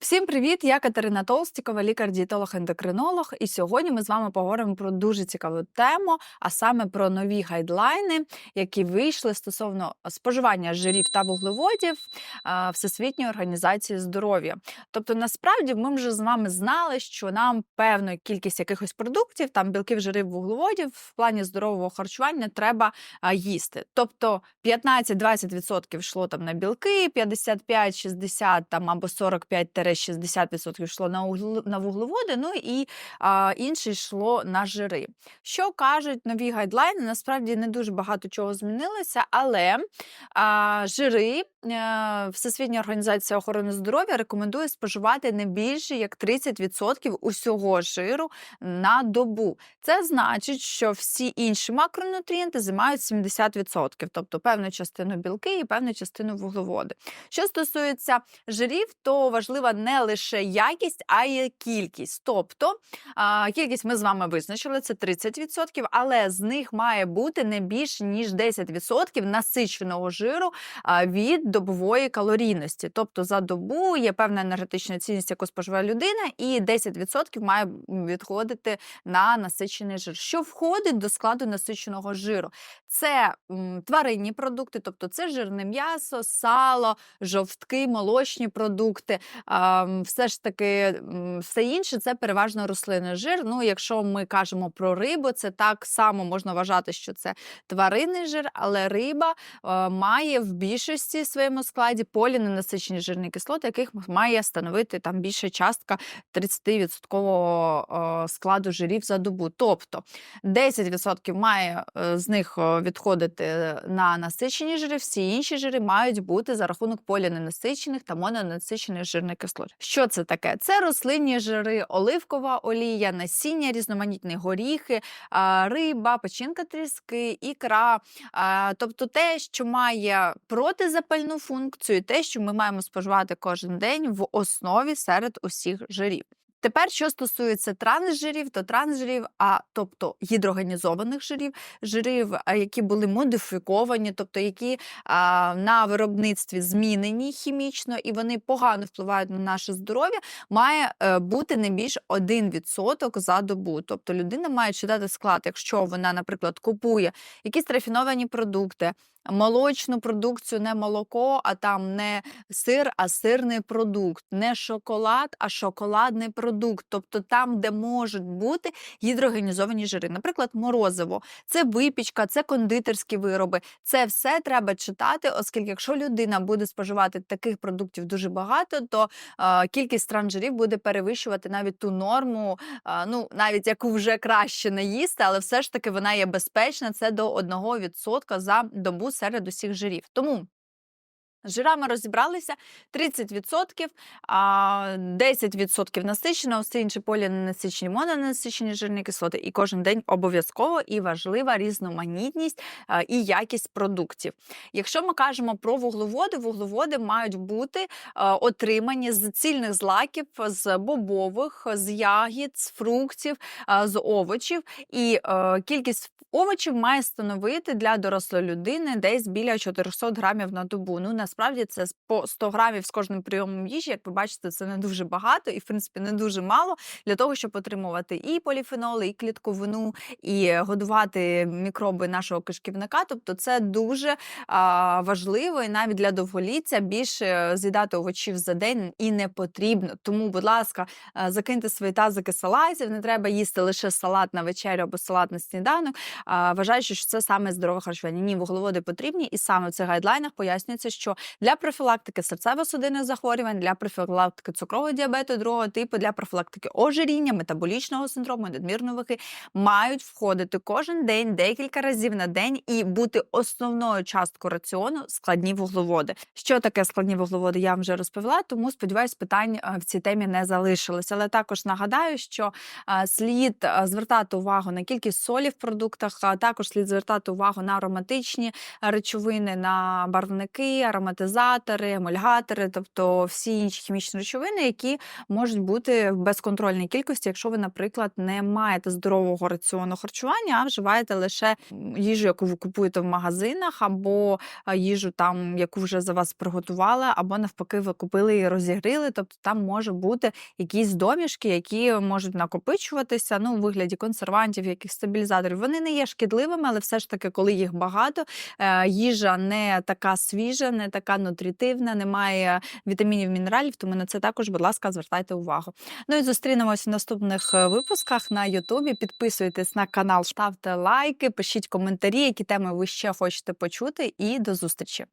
Всім привіт! Я Катерина Толстікова, лікар-дієтолог-ендокринолог. І сьогодні ми з вами поговоримо про дуже цікаву тему, а саме про нові гайдлайни, які вийшли стосовно споживання жирів та вуглеводів Всесвітньої організації здоров'я. Тобто, насправді, ми вже з вами знали, що нам певну кількість якихось продуктів, там білків, жирів, вуглеводів в плані здорового харчування треба їсти. Тобто 15-20% йшло там на білки, 55-60 там або 45-60% йшло на угле- на вуглеводи, ну і а, інше йшло на жири. Що кажуть нові гайдлайни? Насправді не дуже багато чого змінилося, але а, жири е, Всесвітня організація охорони здоров'я рекомендує споживати не більше як 30% усього жиру на добу. Це значить, що всі інші макронутрієнти займають 70%, тобто певну частину білки і певну частину вуглеводи. Що стосується жирів, то важлива не лише якість, а й кількість. Тобто кількість ми з вами визначили це 30%, але з них має бути не більше ніж 10% насиченого жиру від добової калорійності. Тобто за добу є певна енергетична цінність, яку споживає людина, і 10% має відходити на насичений жир. Що входить до складу насиченого жиру? Це тваринні продукти, тобто це жирне м'ясо, сало, жовтки, молочні продукти. Все ж таки, все інше це переважно рослинний жир. Ну, якщо ми кажемо про рибу, це так само можна вважати, що це тваринний жир, але риба е, має в більшості своєму складі поліненасичені жирні кислоти, яких має становити там більша частка 30% е, складу жирів за добу. Тобто 10% має е, з них відходити на насичені жири, всі інші жири мають бути за рахунок поліненасичених та мононасичених жирних кислот. Що це таке? Це рослинні жири, оливкова олія, насіння, різноманітні горіхи, риба, печінка тріски, ікра. Тобто те, що має протизапальну функцію, те, що ми маємо споживати кожен день в основі серед усіх жирів. Тепер, що стосується трансжирів, то трансжирів, а тобто гідрогенізованих жирів, жирів, які були модифіковані, тобто які а, на виробництві змінені хімічно, і вони погано впливають на наше здоров'я, має е, бути не більш 1% за добу. Тобто людина має читати склад, якщо вона, наприклад, купує якісь рафіновані продукти. Молочну продукцію, не молоко, а там не сир, а сирний продукт, не шоколад, а шоколадний продукт. Тобто там, де можуть бути гідрогенізовані жири. Наприклад, морозиво, це випічка, це кондитерські вироби. Це все треба читати, оскільки якщо людина буде споживати таких продуктів дуже багато, то е, кількість транжирів буде перевищувати навіть ту норму, е, ну навіть яку вже краще не їсти, але все ж таки вона є безпечна. Це до 1% за добу серед усіх жирів. Тому. З жирами розібралися 30%, 10% насичено, все інше поліненасичені, мононасичені жирні кислоти. І кожен день обов'язково і важлива різноманітність і якість продуктів. Якщо ми кажемо про вуглеводи, вуглеводи мають бути отримані з цільних злаків, з бобових, з ягід, з фруктів, з овочів. І е, кількість овочів має становити для дорослої людини десь біля 400 грамів на добу. Ну насправді це по 100 грамів з кожним прийомом їжі. Як ви бачите, це не дуже багато і в принципі не дуже мало для того, щоб отримувати і поліфеноли, і клітковину, і годувати мікроби нашого кишківника. Тобто, це дуже а, важливо і навіть для довголіття більше з'їдати овочів за день і не потрібно. Тому, будь ласка, закиньте свої тазики салатів. Не треба їсти лише салат на вечерю або салат на сніданок. А, вважаючи, що це саме здорове харчування. Ні, вуглеводи потрібні, і саме в цих гайдлайнах пояснюється, що для профілактики серцево-судинних захворювань, для профілактики цукрового діабету другого типу, для профілактики ожиріння, метаболічного синдрому, надмірної ваги мають входити кожен день, декілька разів на день і бути основною часткою раціону складні вуглеводи. Що таке складні вуглеводи? Я вам вже розповіла, тому сподіваюсь, питань е, в цій темі не залишилось. Але також нагадаю, що е, слід е, звертати увагу на кількість солі в продуктах, а також слід звертати увагу на ароматичні речовини, на барвники, ароматичні ароматизатори, емульгатори, тобто всі інші хімічні речовини, які можуть бути в безконтрольній кількості, якщо ви, наприклад, не маєте здорового раціону харчування, а вживаєте лише їжу, яку ви купуєте в магазинах, або їжу, там, яку вже за вас приготували, або навпаки, ви купили і розігріли. Тобто там може бути якісь домішки, які можуть накопичуватися ну, у вигляді консервантів, якихось стабілізаторів. Вони не є шкідливими, але все ж таки, коли їх багато, е, їжа не така свіжа, не така нутрітивна, немає вітамінів, мінералів, тому на це також, будь ласка, звертайте увагу. Ну і зустрінемось в наступних е, випусках на Ютубі. Підписуйтесь на канал, ставте лайки, пишіть коментарі, які теми ви ще хочете почути, і до зустрічі.